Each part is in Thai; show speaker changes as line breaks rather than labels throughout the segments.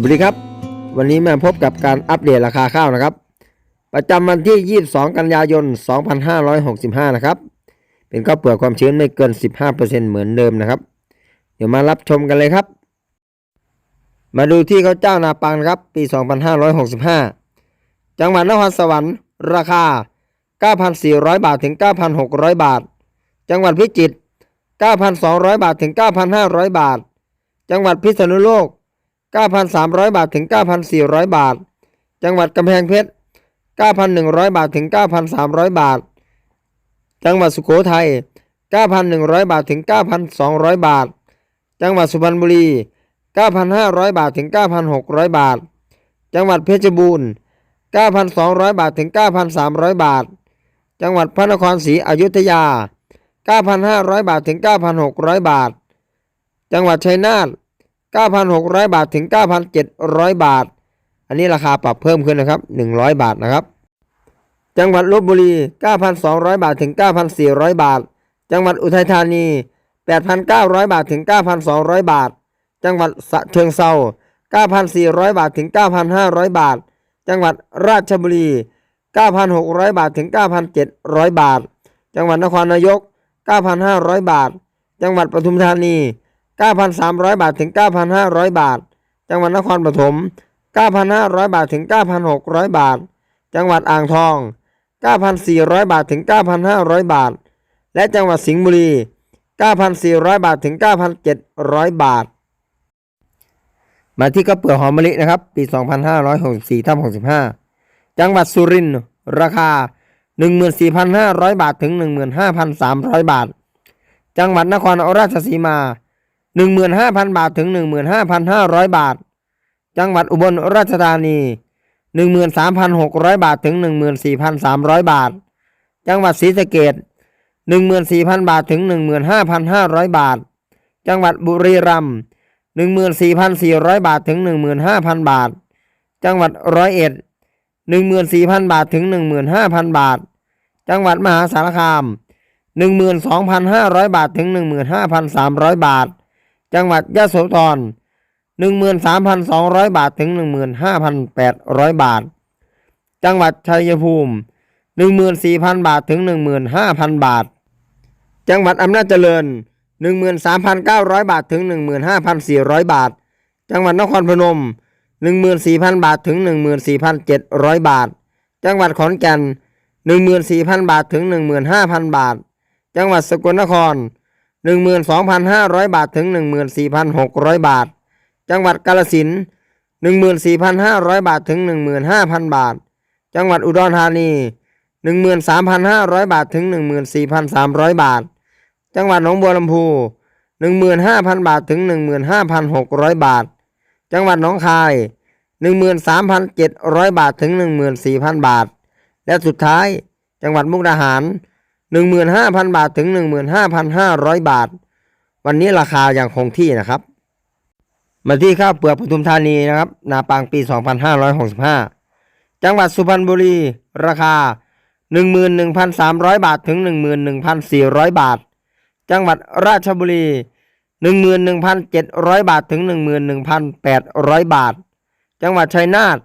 สวัสดีครับ วันนี้มาพบกับการอัปเดตราคาข้าวนะครับ ประจำวันที่ 22 กันยายน 2565 นะครับ เป็นข้าวเปลือกความชื้นไม่เกิน 15%เหมือนเดิมนะครับ เดี๋ยวมารับชมกันเลยครับ มาดูที่ข้าวเจ้านาปังครับ ปี 2565 จังหวัดนครสวรรค์ ราคา 9,400 บาทถึง 9,600 บาท จังหวัดพิจิตร 9,200 บาทถึง 9,500 บาท จังหวัดพิษณุโลก 9,300 บาทถึง 9,400 บาท จังหวัดกำแพงเพชร 9,100 บาทถึง 9,300 บาท จังหวัดสุโขทัย 9,100 บาทถึง 9,200 บาท จังหวัดสุพรรณบุรี 9,500 บาทถึง 9,600 บาท จังหวัดเพชรบูรณ์ 9,200 บาทถึง 9,300 บาท จังหวัดพระนครศรีอยุธยา 9,500 บาทถึง 9,600 บาท จังหวัดชัยนาท 9,600 บาทถึง 9,700 บาท อันนี้ราคาปรับเพิ่มขึ้นนะครับ 100 บาทนะครับ จังหวัดลบบุรี 9,200 บาทถึง 9,400 บาท จังหวัดอุทัยธานี 8,900 บาทถึง 9,200 บาท จังหวัดสะเชิงเซา9,400 บาทถึง 9,500 บาท จังหวัดราชบุรี 9,600 บาทถึง 9,700 บาท จังหวัดนครนายก 9,500 บาท จังหวัดปทุมธานี 9,300 บาทถึง 9,500 บาท จังหวัดนครปฐม 9,500 บาทถึง 9,600 บาท จังหวัดอ่างทอง 9,400 บาทถึง 9,500 บาท และจังหวัดสิงห์บุรี 9,400 บาทถึง 9,700 บาท มาที่ข้าวเปือกหอมมะลินะครับ ปี 2564ทับ65 จังหวัดสุรินทร์ราคา 14,500 บาทถึง 15,300 บาท จังหวัดนครราชสีมา 15,000 บาทถึง 15,500 บาท จังหวัดอุบลราชธานี 13,600 บาทถึง 14,300 บาท จังหวัดศรีสะเกษ14,000 บาทถึง 15,500 บาท จังหวัดบุรีรัมย์14,400 บาทถึง 15,000 บาท จังหวัดร้อยเอ็ด14,000 บาทถึง 15,000 บาท จังหวัดมหาสารคาม 12,500 บาทถึง 15,300 บาท จังหวัดยะโสธร13,200 บาทถึง 15,800 บาท จังหวัดชัยภูมิ 14,000 บาทถึง 15,000 บาท จังหวัดอำนาจเจริญ 13,900 บาทถึง 15,400 บาท จังหวัดนครพนม 14,000 บาทถึง 14,700 บาท จังหวัดขอนแก่น 14,000 บาทถึง 15,000 บาท จังหวัดสกลนคร 12,500 บาทถึง 14,600 บาท จังหวัดกาฬสิน14,500 บาทถึง 15,000 บาท จังหวัดอุดรธานี13,500 บาทถึง 14,300 บาท จังหวัดหนองบัวลำพู 15,000 บาทถึง 15,600 บาท จังหวัดหนองคาย 13,700 บาทถึง 14,000 บาท และสุดท้ายจังหวัดมุกดาหาร 15,000 บาทถึง 15,500 บาท วันนี้ราคาอยังคงที่นะครับ มาที่ข้าวเปลือกปทุมธานีนะครับนาปางปี 2565 จังหวัดสุพรรณบุรีราคา 11,300 บาทถึง 11,400 บาท จังหวัดราชบุรี 11,700 บาทถึง 11,800 บาท จังหวัดชัยนาท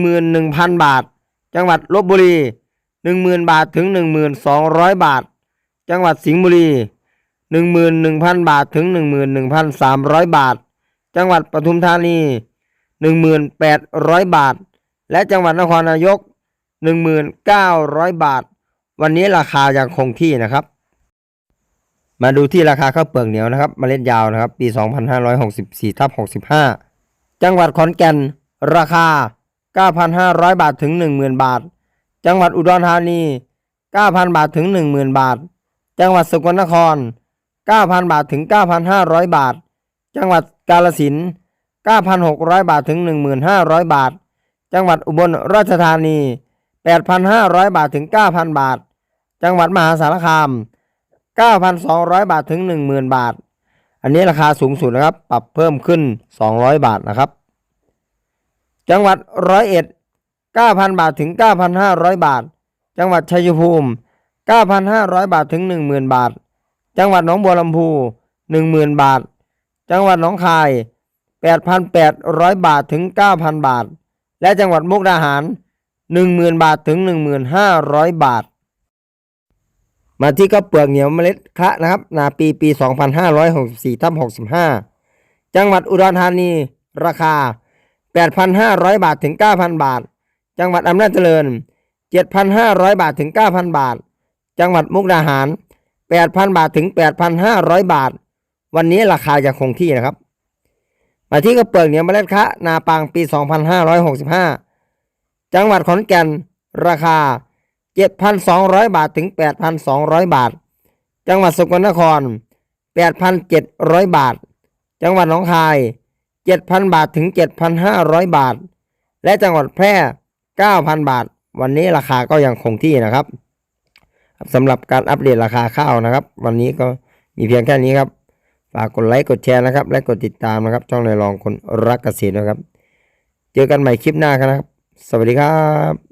11,000 บาท จังหวัดลบบุรี 10,000 บาทถึง 1,200 บาท จังหวัดสิงห์บุรี 11,000 บาทถึง 11,300 บาท จังหวัดปทุมธานี 1,800 บาท และจังหวัดนครนายก 1,900 บาท วันนี้ราคายังคงที่นะครับ มาดูที่ราคาข้าวเปลือกเหนียวนะครับเมล็ดยาวนะครับ ปี 2564ทับ65 จังหวัดขอนแก่น ราคา 9,500 บาทถึง 10,000 บาท จังหวัดอุดรธานี 9,000 บาทถึง 10,000 บาท จังหวัดสกลนคร 9,000 บาทถึง 9,500 บาท จังหวัดกาฬสินธุ์9,600 บาทถึง 1,500 บาท จังหวัดอุบลราชธานี 8,500 บาทถึง 9,000 บาท จังหวัดมหาสารคาม 9,200 บาทถึง 10,000 บาท อันนี้ราคาสูงสุดนะครับ ปรับเพิ่มขึ้น 200 บาทนะครับ จังหวัดร้อยเอ็ด 9,000 บาทถึง 9,500 บาท จังหวัดชัยภูมิ 9,500 บาทถึง 10,000 บาท จังหวัดหนองบัวลำพู 10,000 บาท จังหวัดหนองคาย 8,800 บาทถึง 9,000 บาท และจังหวัดมุกดาหาร 10,000 บาทถึง 1,500 บาท มาที่ข้าวเปลือกเหนียวเมล็ดคะนะครับนาปีปี 2564ทับ65 จังหวัดอุดรธานี ราคา 8,500 บาทถึง 9,000 บาท จังหวัดอำนาจเจริญ 7,500 บาทถึง 9,000 บาท จังหวัดมุกดาหาร 8,000 บาทถึง 8,500 บาท วันนี้ราคายังคงที่นะครับ มาที่กระเปลือกเหนียวเมล็ดคะนาปังปี 2565 จังหวัดขอนแก่นราคา 7,200 บาทถึง 8,200 บาท จังหวัดสกลนคร 8,700 บาท จังหวัดหนองคาย 7,000 บาทถึง 7,500 บาท และจังหวัดแพร่ 9,000 บาท วันนี้ราคาก็ยังคงที่นะครับสำหรับการอัปเดตราคาข้าวนะครับ วันนี้ก็มีเพียงแค่นี้ครับฝากกดไลค์กดแชร์นะครับ และกดติดตามนะครับ ช่องในรองคนรักเกษตรนะครับ เจอกันใหม่คลิปหน้าครับ สวัสดีครับ